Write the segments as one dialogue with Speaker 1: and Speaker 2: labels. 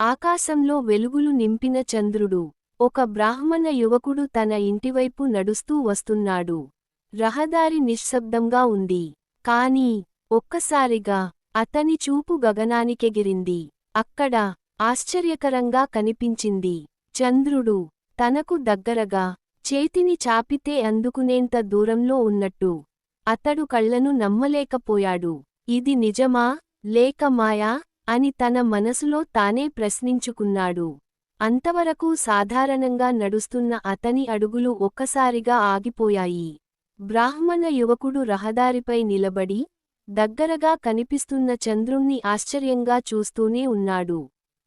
Speaker 1: ఆకాశంలో వెలుగులు నింపిన చంద్రుడు. ఒక బ్రాహ్మణ యువకుడు తన ఇంటివైపు నడుస్తూ వస్తున్నాడు. రహదారి నిశ్శబ్దంగా ఉంది. కాని ఒక్కసారిగా అతని చూపు గగనానికెగిరింది. అక్కడ ఆశ్చర్యకరంగా కనిపించింది. చంద్రుడు తనకు దగ్గరగా చేతిని చాపితే అందుకునేంత దూరంలో ఉన్నట్టు. అతడు కళ్ళను నమ్మలేకపోయాడు. ఇది నిజమా? లేక మాయా? అని తన మనసులో తానే ప్రశ్నించుకున్నాడు. అంతవరకు సాధారణంగా నడుస్తున్న అతని అడుగులు ఒక్కసారిగా ఆగిపోయాయి. బ్రాహ్మణ యువకుడు రహదారిపై నిలబడి దగ్గరగా కనిపిస్తున్న చంద్రుణ్ణి ఆశ్చర్యంగా చూస్తూనే ఉన్నాడు.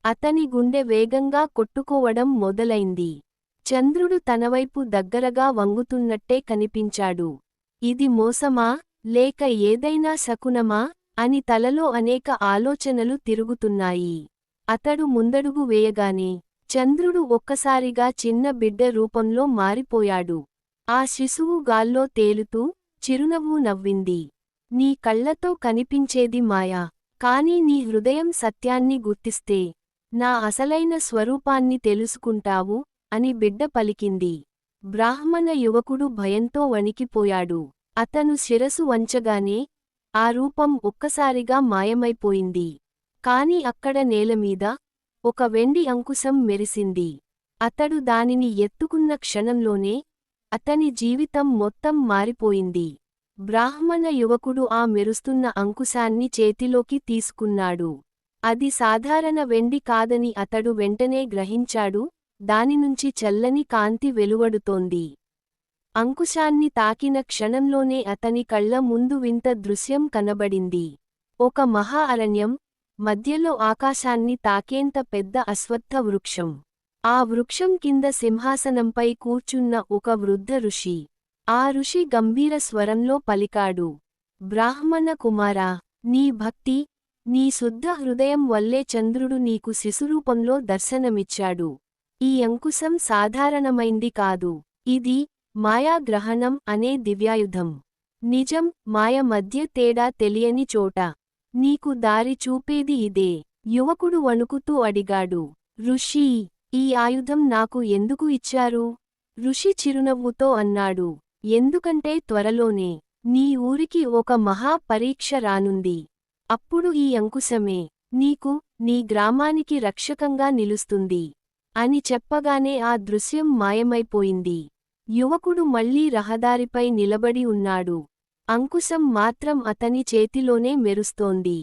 Speaker 1: అతని గుండె వేగంగా కొట్టుకోవడం మొదలైంది. చంద్రుడు తనవైపు దగ్గరగా వంగుతున్నట్టే కనిపించాడు. ఇది మోసమా లేక ఏదైనా శకునమా? అని తలలో అనేక ఆలోచనలు తిరుగుతున్నాయి. అతడు ముందడుగు వేయగానే చంద్రుడు ఒక్కసారిగా చిన్న బిడ్డ రూపంలో మారిపోయాడు. ఆ శిశువు గాల్లో తేలుతూ చిరునవ్వు నవ్వింది. నీ కళ్ళతో కనిపించేది మాయా కాని నీ హృదయం సత్యాన్ని గుర్తిస్తే నా అసలైన స్వరూపాన్ని తెలుసుకుంటావు అని బిడ్డ పలికింది. బ్రాహ్మణ యువకుడు భయంతో వణికిపోయాడు. అతను శిరసు వంచగానే ఆ రూపం ఒక్కసారిగా మాయమైపోయింది. కాని అక్కడ నేలమీద ఒక వెండి అంకుశం మెరిసింది. అతడు దానిని ఎత్తుకున్న క్షణంలోనే అతని జీవితం మొత్తం మారిపోయింది. బ్రాహ్మణ యువకుడు ఆ మెరుస్తున్న అంకుశాన్ని చేతిలోకి తీసుకున్నాడు. అది సాధారణ వెండి కాదని అతడు వెంటనే గ్రహించాడు. దానినుంచి చల్లని కాంతి వెలువడుతోంది. అంకుశాన్ని తాకిన క్షణంలోనే అతని కళ్ళ ముందు వింత దృశ్యం కనబడింది. ఒక మహా అరణ్యం మధ్యలో ఆకాశాన్ని తాకేంత పెద్ద అశ్వత్థ వృక్షం. ఆ వృక్షం కింద సింహాసనంపై కూర్చున్న ఒక వృద్ధ ఋషి. ఆ ఋషి గంభీర స్వరంలో పలికాడు. బ్రాహ్మణ కుమారా నీ భక్తి నీ శుద్ధ హృదయం వల్లే చంద్రుడు నీకు శిశురూపంలో దర్శనమిచ్చాడు. ఈ అంకుశం సాధారణమైంది కాదు. ఇది మాయాగ్రహణం అనే దివ్యాయుధం. నిజం మాయ మధ్య తేడా తెలియని చోట. నీకు దారి చూపేది ఇదే. యువకుడు వణుకుతూ అడిగాడు. ఋషి ఈ ఆయుధం నాకు ఎందుకు ఇచ్చారు? ఋషి చిరునవ్వుతో అన్నాడు. ఎందుకంటే త్వరలోనే. నీ ఊరికి ఒక మహా పరీక్ష రానుంది. అప్పుడు ఈ అంకుశమే. నీకు నీ గ్రామానికి రక్షకంగా నిలుస్తుంది. అని చెప్పగానే ఆ దృశ్యం మాయమైపోయింది. యువకుడు మళ్ళీ రహదారిపై నిలబడి ఉన్నాడు. అంకుశం మాత్రం అతని చేతిలోనే మెరుస్తోంది.